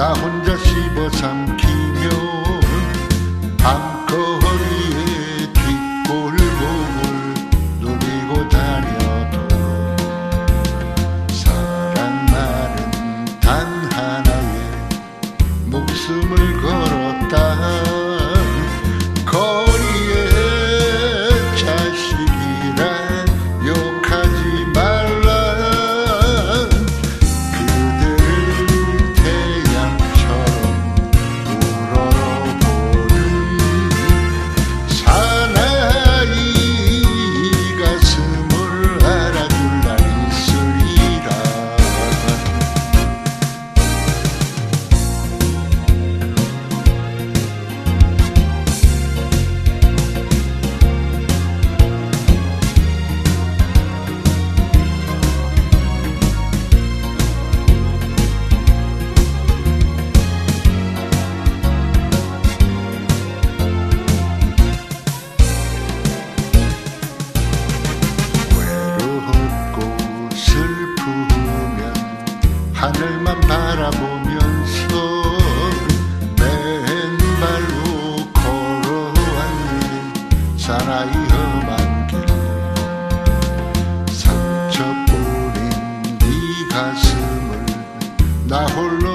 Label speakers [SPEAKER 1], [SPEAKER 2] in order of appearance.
[SPEAKER 1] 나 혼자 씹어 삼키며 밤거리에 뒷골목을 누비고 다녀도 사랑 말은 단 하나의 목숨을 걸었다. 하늘만 바라보면서 맨발로 걸어왔니 사나이 험한 길. 상처뿐인 네 가슴을 나 홀로